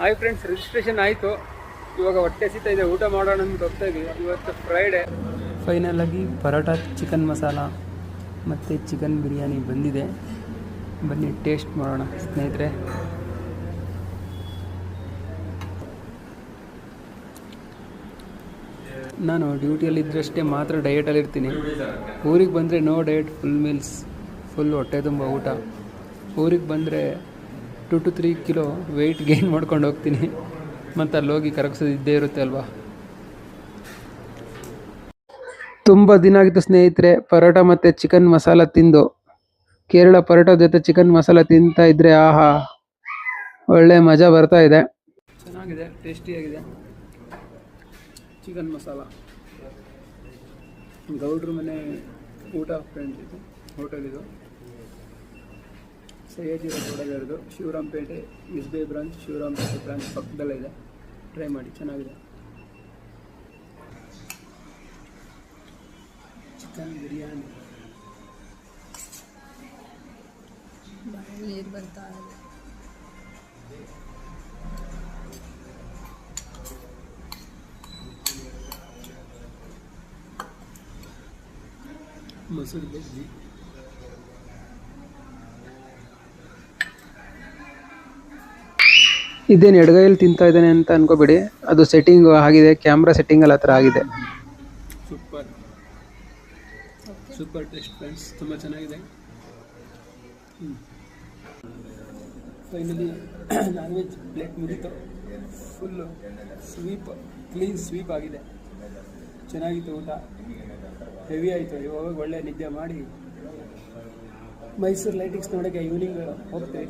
Hi friends registration ಆಯಿತು. ಇವಾಗ ಹೊಟ್ಟೆ ಸಿಗ್ತಾ ಇದೆ, ಊಟ ಮಾಡೋಣ ಅಂತ ಹೋಗ್ತಾ ಇವತ್ತು ಫ್ರೈಡೇ ಫೈನಲ್ ಆಗಿ ಪರೋಟ ಚಿಕನ್ ಮಸಾಲ ಮತ್ತು ಚಿಕನ್ ಬಿರಿಯಾನಿ ಬಂದಿದೆ. ಬನ್ನಿ ಟೇಸ್ಟ್ ಮಾಡೋಣ ಸ್ನೇಹಿತರೆ. ನಾನು ಡ್ಯೂಟಿಯಲ್ಲಿದ್ದರಷ್ಟೇ ಮಾತ್ರ ಡಯೆಟಲ್ಲಿರ್ತೀನಿ ಊರಿಗೆ ಬಂದರೆ no diet full meals full ಹೊಟ್ಟೆ ತುಂಬ ಊಟ. ಊರಿಗೆ ಬಂದರೆ two two three kilo weight gain ಮಾಡ್ಕೊಂಡು ಹೋಗ್ತೀನಿ. ಮತ್ತು ಅಲ್ಲಿ ಹೋಗಿ ಕರಗಿಸೋದು ಇದ್ದೇ ಇರುತ್ತೆ ಅಲ್ವಾ? ತುಂಬ ದಿನ ಆಗಿತ್ತು ಸ್ನೇಹಿತರೆ, ಪರೋಟ ಮತ್ತು ಚಿಕನ್ ಮಸಾಲ ತಿಂದು. ಕೇರಳ ಪರೋಟ ಜೊತೆ ಚಿಕನ್ ಮಸಾಲ ತಿಂತಾ ಇದ್ರೆ ಆಹಾ, ಒಳ್ಳೆ ಮಜಾ ಬರ್ತಾ ಇದೆ. ಚೆನ್ನಾಗಿದೆ ಟೇಸ್ಟಿಯಾಗಿದೆ ಚಿಕನ್ ಮಸಾಲ. ಗೌಡ್ರ ಮನೆ ಊಟ ಫ್ರೆಂಡ್ಸ್ ಇದು ಹೋಟೆಲ್ ಇದು. Sahyadri ರೋಡಲ್ಲಿರೋದು Shivarampete S B I branch Shivarampete branch ಪಕ್ಕದಲ್ಲೇ ಇದೆ. ಟ್ರೈ ಮಾಡಿ ಚೆನ್ನಾಗಿದೆ. ಚಿಕನ್ ಬಿರಿಯಾನಿ ನೀರು ಬರ್ತಾ ಇದೆ. ಮೊಸರು ಬಜ್ಜಿ. ಇದೇನು ಎಡಗೈಯಲ್ಲಿ ತಿಂತಾ ಇದ್ದಾನೆ ಅಂತ ಅನ್ಕೋಬೇಡಿ. ಅದು ಸೆಟ್ಟಿಂಗ್ ಆಗಿದೆ ಕ್ಯಾಮ್ರಾ ಸೆಟ್ಟಿಂಗ್ ಅಲ್ಲಿ ಹತ್ರ ಆಗಿದೆ. ಸೂಪರ್ ಸೂಪರ್ ಟೇಸ್ಟ್ ಫ್ರೆಂಡ್ಸ್ ತುಂಬ ಚೆನ್ನಾಗಿದೆ. ಫೈನಲಿ ನಾನ್ ವೆಜ್ ಪ್ಲೇಟ್ ಮುಗೀತು. ಫುಲ್ಲು ಸ್ವೀಪ್ ಕ್ಲೀನ್ ಸ್ವೀಪ್ ಆಗಿದೆ. ಚೆನ್ನಾಗಿತ್ತು ಊಟ. ಹೆವಿ ಆಯಿತು. ಇವಾಗ ಒಳ್ಳೆ ನಿದ್ದೆ ಮಾಡಿ. ಮೈಸೂರು ಲೈಟಿಂಗ್ಸ್ ನೋಡೋಕ್ಕೆ ಈವ್ನಿಂಗ್ ಹೋಗ್ತೀವಿ.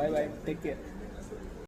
ಬಾಯ್ ಬಾಯ್ ಟೇಕ್ ಕೇರ್